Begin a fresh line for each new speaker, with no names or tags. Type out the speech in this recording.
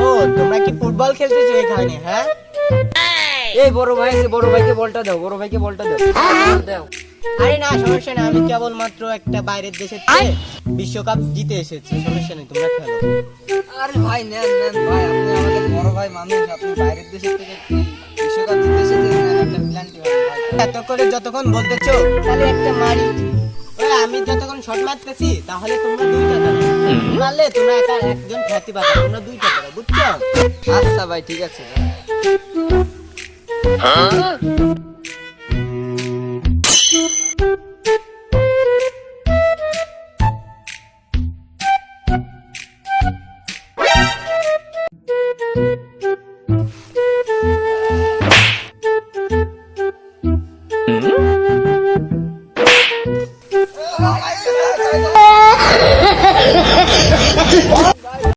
ও তোমরা কি ফুটবল খেলতেছো এখানে হ্যাঁ?
এই বড় ভাই বড় ভাইকে বলটা দাও বড় ভাইকে বলটা দাও। দাও।
আরে না সমস্যা নেই আমি কেবল মাত্র একটা বাইরের দেশের থেকে বিশ্বকাপ জিতে এসেছি সমস্যা নেই তোমরা খেলো।
আরে ভাই নেন নেন ভাই আপনি ভাই মানুষ আপনি বাইরের দেশের থেকে বিশ্বকাপ জিতে এসেছেন একটা প্ল্যান
এত করে যতক্ষণ বলতেছো তাহলে একটা মারি। ওই আমি যতক্ষণ শট মারতেছি তাহলে তোমরা দুইটা দাও। মারলে তোমরা একা একজন খ্যাতি পাবে তোমরা দুইটা দাও বুঝছ?
আচ্ছা ভাই ঠিক আছে। ভাই। Oh!